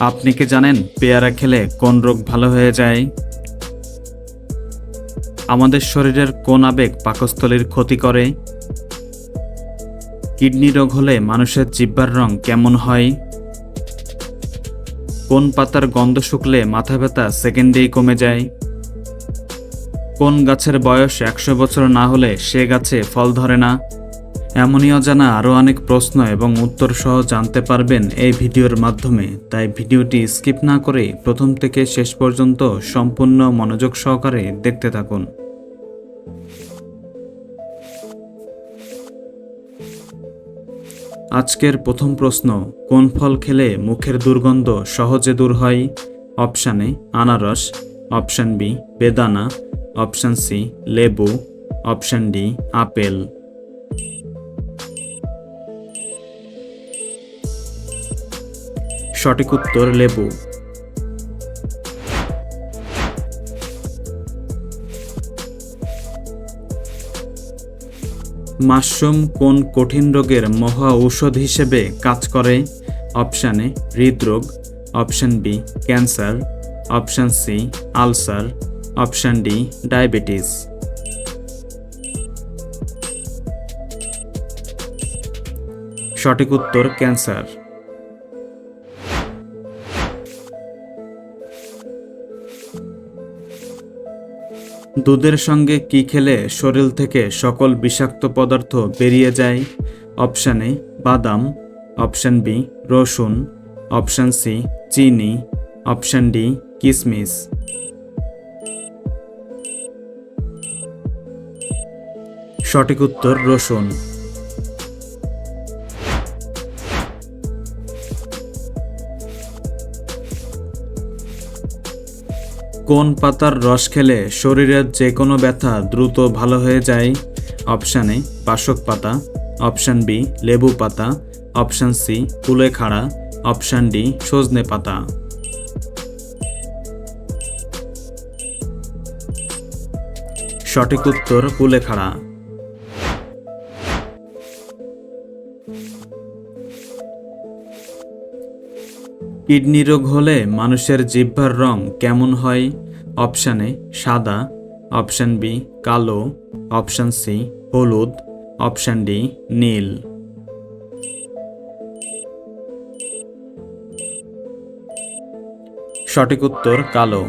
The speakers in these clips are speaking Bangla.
আপনি কি জানেন পেয়ারা খেলে কোন রোগ ভালো হয়ে যায়? আমাদের শরীরের কোন আবেগ পাকস্থলীর ক্ষতি করে? কিডনি রোগ হলে মানুষের জিহ্বার রং কেমন হয়? কোন পাতার গন্ধ শুকলে মাথা ব্যথা সেকেন্ডেই কমে যায়? কোন গাছের বয়স একশো বছর না হলে সে গাছে ফল ধরে না? এমনই অজানা আরও অনেক প্রশ্ন এবং উত্তর সহ জানতে পারবেন এই ভিডিওর মাধ্যমে। তাই ভিডিওটি স্কিপ না করে প্রথম থেকে শেষ পর্যন্ত সম্পূর্ণ মনোযোগ সহকারে দেখতে থাকুন। আজকের প্রথম প্রশ্ন, কোন ফল খেলে মুখের দুর্গন্ধ সহজে দূর হয়? অপশান আনারস। অপশান বি, বেদানা। অপশান সি, লেবু। Option D, apple. সঠিক উত্তর লেবু। মাশরুম কোন কঠিন রোগের মহা ঔষধ হিসেবে কাজ করে? অপশান হৃদরোগ। Option B, cancer. Option C, ulcer. Option D, diabetes. সঠিক উত্তর, ক্যান্সার। দুধের সঙ্গে কি খেলে শরীর থেকে সকল বিষাক্ত পদার্থ বেরিয়ে যায়? অপশান এ, বাদাম। অপশান বি, রসুন। অপশান সি, চিনি। অপশান ডি কিশমিশ সঠিক উত্তর রসুন। কোন পাতার রস খেলে শরীরের যে কোনো ব্যথা দ্রুত ভালো হয়ে যায়? অপশান এ বাসক পাতা। অপশান বি, লেবু পাতা। অপশান সি কুলেখাড়া অপশান ডি, সজনে পাতা। সঠিক উত্তর কুলেখাড়া কিডনি রোগ হলে মানুষের জিহ্বার রং কেমন হয়? অপশান এ সাদা, অপশান বি কালো, অপশান সি হলুদ, অপশান ডি নীল। সঠিক উত্তর কালো।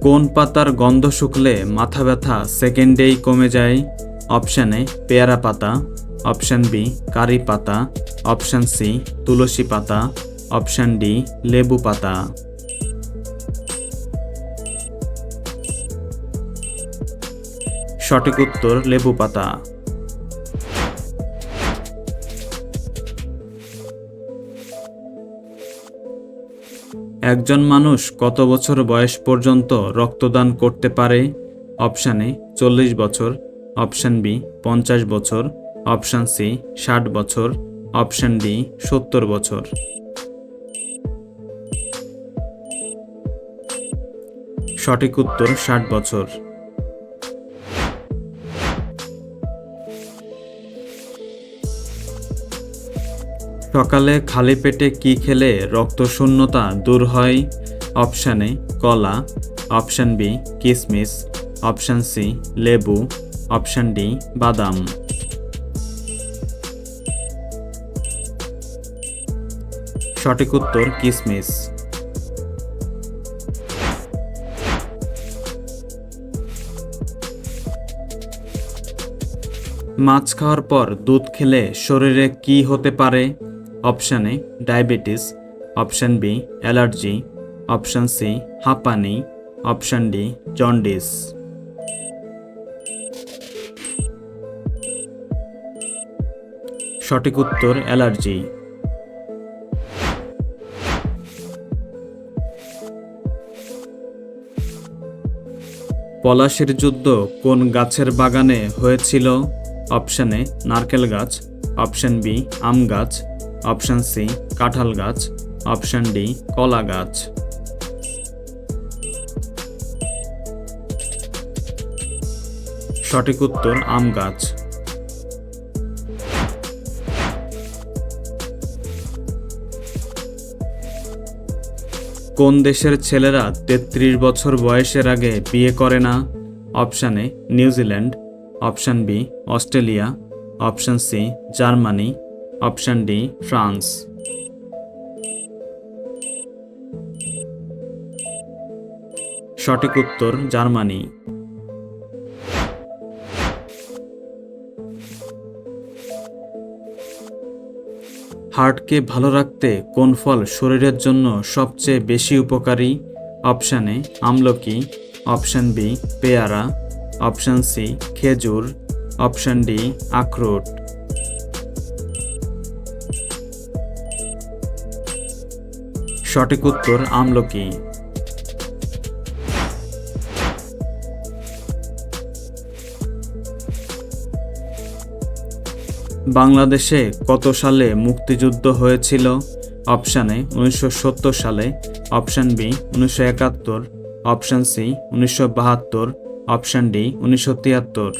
কোন পাতার গন্ধ শুকলে মাথা ব্যথা সেকেন্ডেই কমে যায়? অপশানে পেয়ারা পাতা অপশান বি, কারি পাতা। অপশান সি, তুলসী পাতা। অপশান ডি, লেবু পাতা। সঠিক উত্তর, লেবু পাতা। একজন মানুষ কত বছর বয়স পর্যন্ত রক্তদান করতে পারে? অপশানে চল্লিশ বছর। অপশান বি, পঞ্চাশ বছর। অপশান সি, ষাট বছর। অপশান ডি, সত্তর বছর। সঠিক উত্তর, ষাট বছর। সকালে খালি পেটে কি খেলে রক্তশূন্যতা দূর হয়? অপশান এ, কলা। অপশান বি কিশমিশ অপশান সি, লেবু। অপশান ডি, বাদাম। সঠিক উত্তর কিশমিশ মাছ খাওয়ার পর দুধ খেলে শরীরে কি হতে পারে? Option A, diabetes, option B, allergy, option C, হাঁপানি, অপশান ডি, জন্ডিস। সঠিক উত্তর, অ্যালার্জি। পলাশের যুদ্ধ কোন গাছের বাগানে হয়েছিল? অপশান এ, নারকেল গাছ। অপশান বি, আম গাছ। অপশান সি, কাঁঠাল গাছ। অপশান ডি, কলা গাছ। সঠিক উত্তর, আম গাছ। কোন দেশের ছেলেরা তেত্রিশ বছর বয়সের আগে বিয়ে করে না? Option A, New Zealand. Option B, Australia. Option C, Germany. Option D, France. সঠিক উত্তর, জার্মানি। হার্টকে ভালো রাখতে কোন ফল শরীরের জন্য সবচেয়ে বেশি উপকারী? অপশান এ, আমলকি। অপশান বি, পেয়ারা। অপশান সি, খেজুর। অপশান ডি, আখরোট। সঠিক উত্তর, আমলকি। বাংলাদেশে কত সালে মুক্তিযুদ্ধ হয়েছিল? অপশানে উনিশশো সত্তর সালে। অপশান বি, উনিশশো একাত্তর। অপশান সি, উনিশশো বাহাত্তর। অপশান ডি, উনিশশো তিয়াত্তর।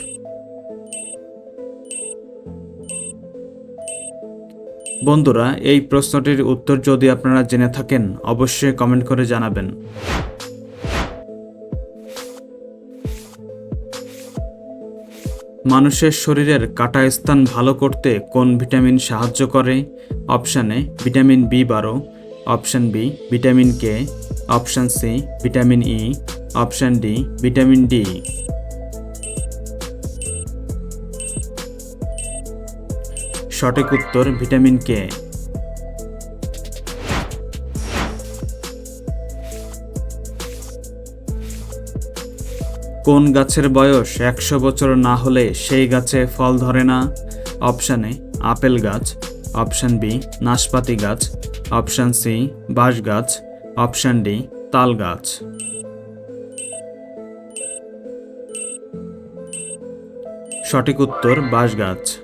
বন্ধুরা, এই প্রশ্নটির উত্তর যদি আপনারা জেনে থাকেন, অবশ্যই কমেন্ট করে জানাবেন। মানুষের শরীরের কাটা স্থান ভালো করতে কোন ভিটামিন সাহায্য করে? অপশান এ, ভিটামিন বি বারো, option B, vitamin K, option C, vitamin E, option D, vitamin D. সঠিক উত্তর ভিটামিন কে। কোন গাছের বয়স একশো বছর না হলে সেই গাছে ফল ধরে না? অপশানে আপেল গাছ। অপশান বি, নাশপাতি গাছ। অপশান সি, বাঁশ গাছ। অপশান ডি, তাল গাছ। সঠিক উত্তর, বাঁশ গাছ।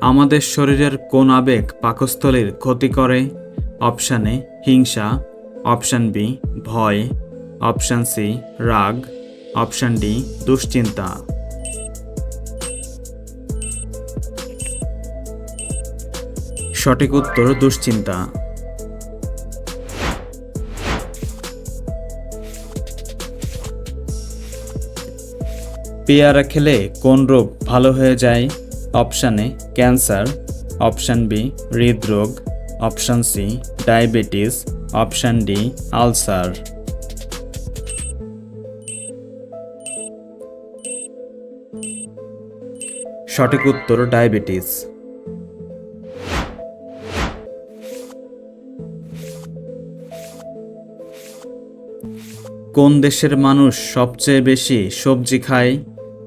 আমাদের শরীরের কোন আবেগ পাকস্থলীর ক্ষতি করে? অপশান এ, হিংসা। অপশান বি, ভয়। অপশান সি, রাগ। অপশান ডি, দুশ্চিন্তা। সঠিক উত্তর, দুশ্চিন্তা। পেয়ারা খেলে কোন রোগ ভালো হয়ে যায়? Option A, cancer, option B, হৃদরোগ, option C, diabetes, option D, ulcer. সঠিক উত্তর, ডায়াবেটিস। কোন দেশের মানুষ সবচেয়ে বেশি সবজি খায়?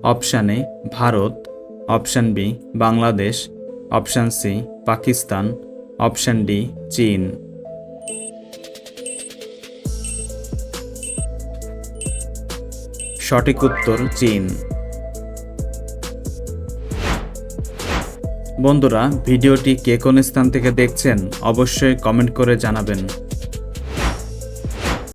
অপশানে Bharat option B, Bangladesh. Option C, Pakistan. Option D, চীন। সঠিক উত্তর, চীন। বন্ধুরা, ভিডিওটি কে কোন স্থান থেকে দেখছেন, অবশ্যই কমেন্ট করে জানাবেন।